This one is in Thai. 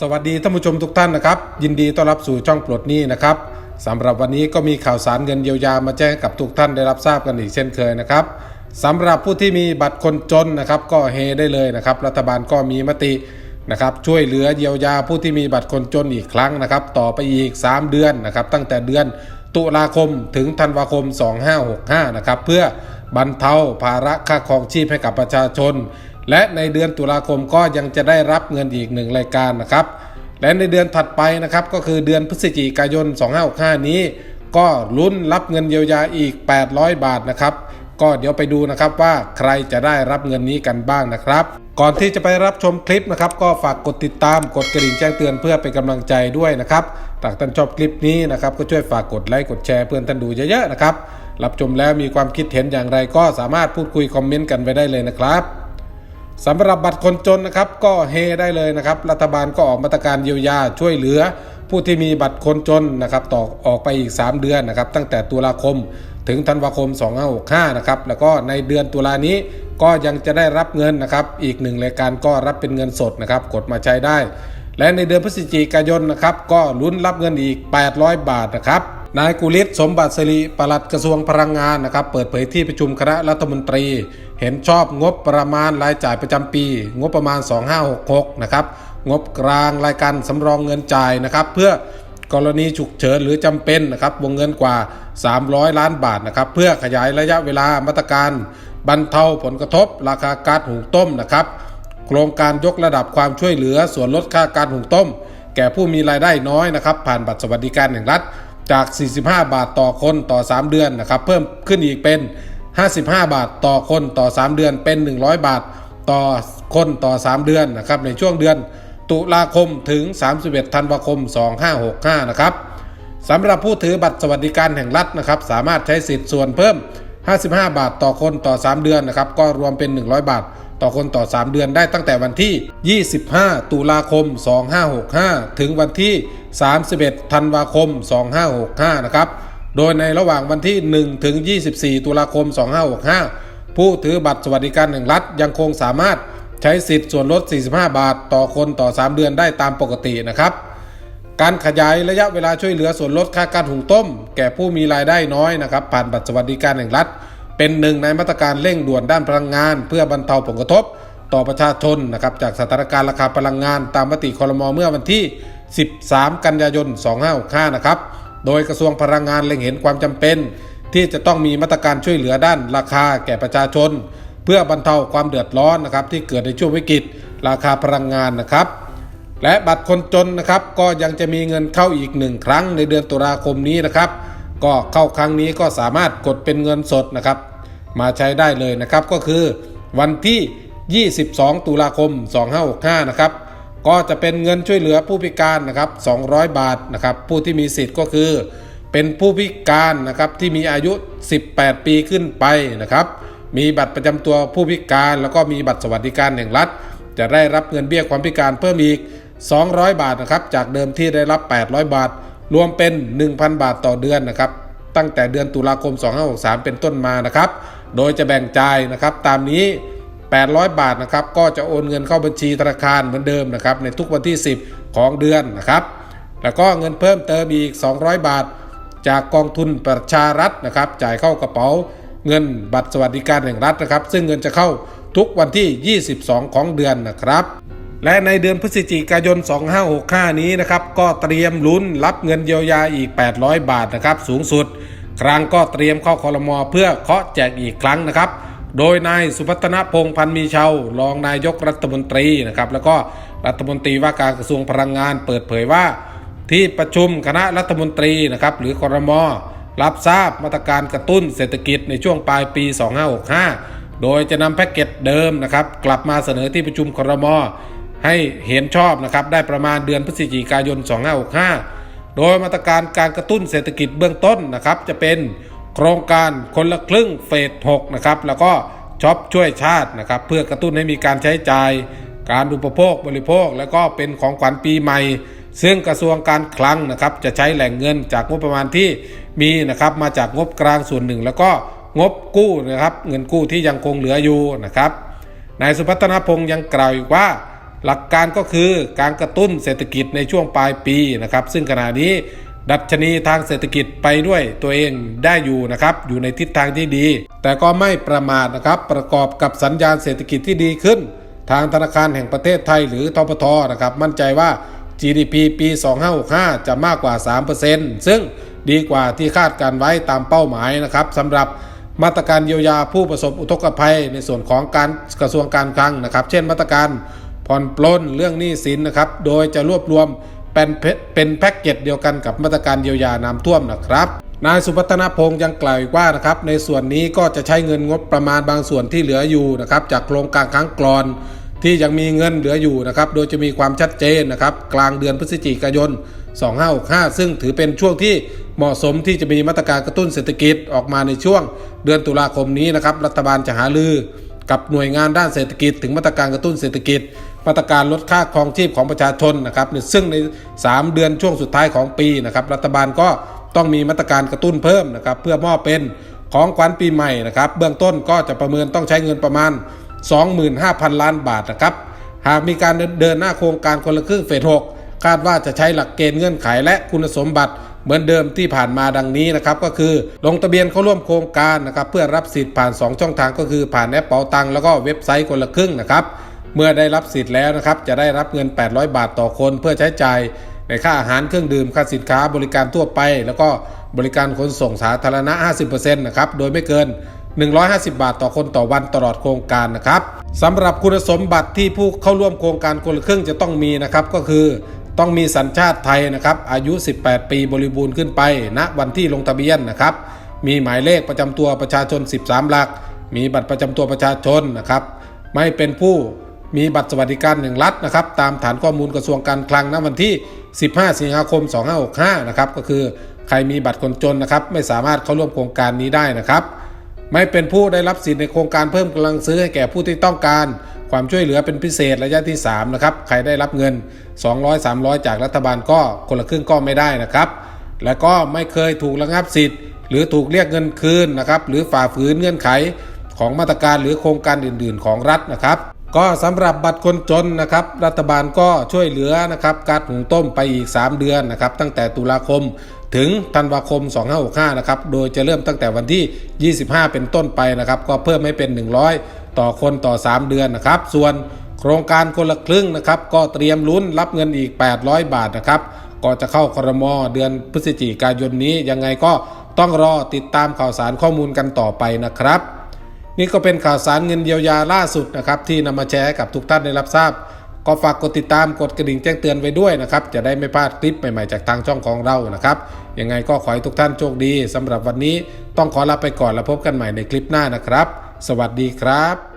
สวัสดีท่านผู้ชมทุกท่านนะครับ ยินดีต้อนรับสู่ช่องปลดหนี้นะครับสำหรับวันนี้ก็มีข่าวสารเงินเยียวยามาแจ้งกับทุกท่านได้รับทราบกันอีกเช่นเคยนะครับสำหรับผู้ที่มีบัตรคนจนนะครับ ก็เฮได้เลยนะครับ รัฐบาลก็มีมตินะครับ ช่วยเหลือเยียวยาผู้ที่มีบัตรคนจนอีกครั้งนะครับ ต่อไปอีก 3 เดือนนะครับ ตั้งแต่เดือนตุลาคมถึงธันวาคม 2565นะครับเพื่อบรรเทาภาระค่าครองชีพให้กับประชาชน และในเดือนตุลาคมก็ยังจะได้รับเงินอีกหนึ่งรายการนะครับ และในเดือนถัดไปนะครับก็คือเดือนพฤศจิกายน 2565 นี้ ก็ลุ้นรับเงินเยียวยาอีก 800 บาทนะครับ ก็เดี๋ยวไปดูนะครับว่าใครจะได้รับเงินนี้กันบ้างนะครับ ก่อนที่จะไปรับชมคลิปนะครับ ก็ฝากกดติดตามกดกระดิ่งแจ้งเตือนเพื่อเป็นกำลังใจด้วยนะครับหากท่านชอบคลิปนี้นะครับก็ช่วยฝากกดไลค์กดแชร์เพื่อนท่านดูเยอะๆนะครับรับชมแล้วมีความคิดเห็นอย่างไรก็สามารถพูดคุยคอมเมนต์กันไว้ได้เลยนะครับ สำหรับบัตรคนจนนะครับก็เฮได้เลยนะครับ รัฐบาลก็ออกมาตรการเยียวยาช่วยเหลือ ผู้ที่มีบัตรคนจนนะครับต่อออกไปอีก 3 เดือนนะครับตั้งแต่ตุลาคมถึงธันวาคม 2565 นะครับ แล้วก็ในเดือนตุลานี้ก็ยังจะได้รับเงินนะครับ อีกหนึ่งรายการก็รับเป็นเงินสดนะครับ กดมาใช้ได้ และในเดือนพฤศจิกายนนะครับ ก็ลุ้นรับเงินอีก 800 บาทนะครับ นายกุลิศสมบัติสิริปลัดกระทรวงพลังงานนะครับ เปิดเผยที่ประชุมคณะรัฐมนตรี เห็นชอบงบประมาณรายจ่ายประจำปี งบประมาณ 2566 นะครับ งบกลางรายการสำรองเงินจ่ายนะครับ เพื่อกรณีฉุกเฉินหรือจำเป็นนะครับ วงเงินกว่า 300 ล้านบาทนะครับ เพื่อขยายระยะเวลามาตรการบรรเทาผลกระทบ ราคาก๊าซหุงต้มนะครับ โครงการยกระดับความช่วยเหลือส่วนลดค่าการหุงต้ม แก่ผู้มีรายได้น้อยนะครับ ผ่านบัตรสวัสดิการแห่งรัฐ จาก 45 บาทต่อคนต่อ 3 เดือนนะครับ เพิ่มขึ้นอีกเป็น 55 บาทต่อคนต่อ 3 เดือน เป็น 100 บาทต่อคนต่อ 3 เดือนนะครับ ในช่วงเดือนตุลาคมถึง 31 ธันวาคม 2565 นะครับสำหรับผู้ถือบัตรสวัสดิการแห่งรัฐนะครับ สามารถใช้สิทธิ์ส่วนเพิ่ม 55 บาทต่อคนต่อ 3 เดือนนะครับก็รวมเป็น 100 บาท ต่อคนต่อ 3 เดือนได้ตั้งแต่วันที่ 25 ตุลาคม 2565 ถึงวันที่ 31 ธันวาคม 2565 นะครับโดยในระหว่างวันที่ 1 ถึง 24 ตุลาคม 2565 ผู้ถือบัตรสวัสดิการแห่งรัฐยังคงสามารถใช้สิทธิ์ส่วนลด 45 บาท ต่อคนต่อ 3 เดือนได้ตามปกตินะครับ การขยายระยะเวลาช่วยเหลือส่วนลดค่าการหุงต้ม แก่ผู้มีรายได้น้อยนะครับ ผ่านบัตรสวัสดิการแห่งรัฐ เป็นหนึ่งในมาตรการเร่งด่วนด้านพลังงาน เพื่อบรรเทาผลกระทบ ต่อประชาชนนะครับจากสถานการณ์ราคาพลังงานตามมติคอรมอเมื่อวันที่ 13 กันยายน 2565 นะครับ โดยกระทรวงพลังงานเล็งเห็นความจำเป็น ที่จะต้องมีมาตรการช่วยเหลือด้านราคาแก่ประชาชน เพื่อบรรเทาความเดือดร้อนนะครับที่เกิดในช่วงวิกฤตราคาพลังงานนะครับ และบัตรคนจนนะครับก็ยังจะมีเงินเข้าอีกหนึ่งครั้งในเดือนตุลาคมนี้นะครับ ก็เข้าครั้งนี้ก็สามารถกดเป็นเงินสดนะครับ มาใช้ได้เลยนะครับก็คือวันที่ 22 ตุลาคม 2565 นะครับ ก็จะเป็นเงินช่วยเหลือผู้พิการนะครับ 200 บาทนะครับ ผู้ที่มีสิทธิ์ก็คือ เป็นผู้พิการนะครับที่มีอายุ 18 ปีขึ้นไปนะครับ มีบัตรประจำตัวผู้พิการ แล้วก็มีบัตรสวัสดิการแห่งรัฐ จะได้รับเงินเบี้ยความพิการเพิ่มอีก 200 บาทนะครับ จากเดิมที่ได้รับ 800 บาท รวมเป็น 1,000 บาทต่อเดือนนะครับ ตั้งแต่เดือนตุลาคม 2563 เป็นต้นมานะครับ โดยจะแบ่งจ่ายนะครับ ตามนี้ 800 บาทนะครับ ก็จะโอนเงินเข้าบัญชีธนาคารเหมือนเดิมนะครับ ในทุกวันที่ 10 ของเดือนนะครับ แล้วก็เงินเพิ่มเติมอีก 200 บาท จากกองทุนประชารัฐนะครับ จ่ายเข้ากระเป๋าเงินบัตรสวัสดิการแห่งรัฐนะครับ ซึ่งเงินจะเข้าทุกวันที่ 22 ของเดือนนะครับ และในเดือนพฤศจิกายน 2565 นี้นะครับก็เตรียมลุ้นรับเงินเยียวยาอีก 800 บาทนะครับสูงสุด ครั้งก็เตรียมเข้าคอรมอเพื่อเคาะแจกอีกครั้งนะครับ โดยนายสุพัฒนพงพันมีเชารองนายกรัฐมนตรีนะครับแล้วก็รัฐมนตรีว่าการกระทรวงพลังงานเปิดเผยว่า ที่ประชุมคณะรัฐมนตรีนะครับหรือคอรมอรับทราบมาตรการกระตุ้นเศรษฐกิจในช่วงปลายปี 2565 โดยจะนำแพ็กเกจเดิมนะครับกลับมาเสนอที่ประชุมคอรมอ ให้เห็นชอบนะครับได้ประมาณเดือนพฤศจิกายน 2565 โดยมาตรการการกระตุ้นเศรษฐกิจเบื้องต้นนะครับจะเป็นโครงการคนละครึ่งเฟส 6 นะครับแล้วก็ช็อปช่วยชาตินะครับเพื่อกระตุ้นให้มีการใช้จ่าย การอุปโภคบริโภค แล้วก็เป็นของขวัญปีใหม่ ซึ่งกระทรวงการคลังนะครับจะใช้แหล่งเงินจากงบประมาณที่มีนะครับมาจากงบกลางส่วนหนึ่ง แล้วก็งบกู้นะครับเงินกู้ที่ยังคงเหลืออยู่นะครับนายสุพัฒนพงศ์ยังกล่าวอีกว่า หลักการก็คือการกระตุ้นเศรษฐกิจในช่วงปลายปีนะครับ ซึ่งขณะนี้ดัชนีทางเศรษฐกิจไปด้วยตัวเองได้อยู่นะครับ อยู่ในทิศทางที่ดี แต่ก็ไม่ประมาทนะครับ ประกอบกับสัญญาณเศรษฐกิจที่ดีขึ้น ทางธนาคารแห่งประเทศไทยหรือทปทนะครับ มั่นใจว่า GDP ปี 2565 จะมากกว่า 3%ซึ่งดีกว่าที่คาดการไว้ตามเป้าหมายนะครับสำหรับมาตรการเยียวยาผู้ประสบอุทกภัย ในส่วนของการกระทรวงการคลังนะครับ เช่นมาตรการ ผ่อนปลนเรื่องหนี้สินนะครับ โดยจะรวบรวมเป็นเป็นแพ็กเกจเดียวกันกับมาตรการเยียวยาน้ำท่วมนะครับนายสุพัฒนพงศ์ยังกล่าวอีกว่านะครับในส่วนนี้ก็จะใช้เงินงบประมาณบางส่วนที่เหลืออยู่นะครับจากโครงการครั้งกรอนที่ยังมีเงินเหลืออยู่นะครับโดยจะมีความชัดเจนนะครับกลางเดือนพฤศจิกายน 2565 ซึ่งถือเป็นช่วงที่เหมาะสมที่จะมีมาตรการกระตุ้นเศรษฐกิจออกมาในช่วง เดือนตุลาคมนี้นะครับรัฐบาลจะหาลือกับหน่วยงานด้านเศรษฐกิจ ถึงมาตรการกระตุ้นเศรษฐกิจ มาตรการลดค่าครองชีพของประชาชนนะครับซึ่งใน 3 เดือนช่วงสุดท้ายของปีนะครับรัฐบาลก็ต้องมีมาตรการกระตุ้นเพิ่มนะครับเพื่อมอบเป็นของขวัญปีใหม่นะครับเบื้องต้นก็จะประเมินต้องใช้เงินประมาณ 25,000 ล้านบาทนะครับหากมีการเดินหน้าโครงการคนละครึ่งเฟส6คาดว่าจะใช้หลักเกณฑ์เงื่อนไขและคุณสมบัติเหมือนเดิมที่ผ่านมาดังนี้นะครับก็คือลงทะเบียนเข้าร่วมโครงการนะครับเพื่อรับสิทธิ์ผ่าน 2 ช่องทางก็คือผ่านแอปเป๋าตังแล้วก็เว็บไซต์คนละครึ่งนะครับ เมื่อได้รับสิทธิ์แล้วนะครับ จะได้รับเงิน 800 บาทต่อคนเพื่อใช้จ่ายในค่าอาหารเครื่องดื่มค่าสินค้าบริการทั่วไป แล้วก็บริการขนส่งสาธารณะ 50%นะครับโดยไม่เกิน 150 บาทต่อคนต่อวันตลอดโครงการนะครับสำหรับคุณสมบัติที่ผู้เข้าร่วมโครงการคนละครึ่งจะต้องมีนะครับก็คือต้องมีสัญชาติไทยนะครับอายุ 18 ปีบริบูรณ์ขึ้นไปณวันที่ลงทะเบียนนะครับ มีหมายเลขประจำตัวประชาชน 13 หลัก มีบัตรประจำตัวประชาชนนะครับ ไม่เป็นผู้ มีบัตรสวัสดิการแห่งรัฐนะครับตามฐานข้อมูลกระทรวงการคลังณวันที่ 15 สิงหาคม 2565 นะครับก็คือใครมีบัตรคนจนนะครับไม่สามารถเข้าร่วมโครงการนี้ได้นะครับ ไม่เป็นผู้ได้รับสิทธิ์ในโครงการเพิ่มกำลังซื้อให้แก่ผู้ที่ต้องการ ความช่วยเหลือเป็นพิเศษระยะที่3นะครับใครได้รับเงิน 200 300 จากรัฐบาลก็คนละครึ่งก็ไม่ได้นะครับและก็ไม่เคยถูกระงับสิทธิ์ หรือถูกเรียกเงินคืนนะครับหรือฝ่าฝืนเงื่อนไขของมาตรการหรือโครงการอื่น ๆ ของรัฐนะครับ ก็สำหรับบัตรคนจนนะครับ รัฐบาลก็ช่วยเหลือนะครับการหุงต้มไปอีก 3 เดือนนะครับ ตั้งแต่ตุลาคมถึงธันวาคม 2565 นะครับ โดยจะเริ่มตั้งแต่วันที่ 25 เป็นต้นไปนะครับ ก็เพิ่มให้เป็น 100 ต่อคนต่อ 3 เดือนนะครับ ส่วนโครงการคนละครึ่งนะครับ ก็เตรียมลุ้นรับเงินอีก 800 บาทนะครับ ก็จะเข้าครมเดือนพฤศจิกายนนี้ยังไงก็ต้องรอติดตามข่าวสารข้อมูลกันต่อไปนะครับ นี่ก็เป็นข่าวสารเงินเยียวยาล่าสุดนะครับที่นำมาแชร์กับทุกท่านได้รับทราบ ก็ฝากกดติดตามกดกระดิ่งแจ้งเตือนไว้ด้วยนะครับ จะได้ไม่พลาดคลิปใหม่ๆจากทางช่องของเรานะครับยังไงก็ขอให้ทุกท่านโชคดีสำหรับวันนี้ต้องขอลาไปก่อนแล้วพบกันใหม่ในคลิปหน้านะครับ สวัสดีครับ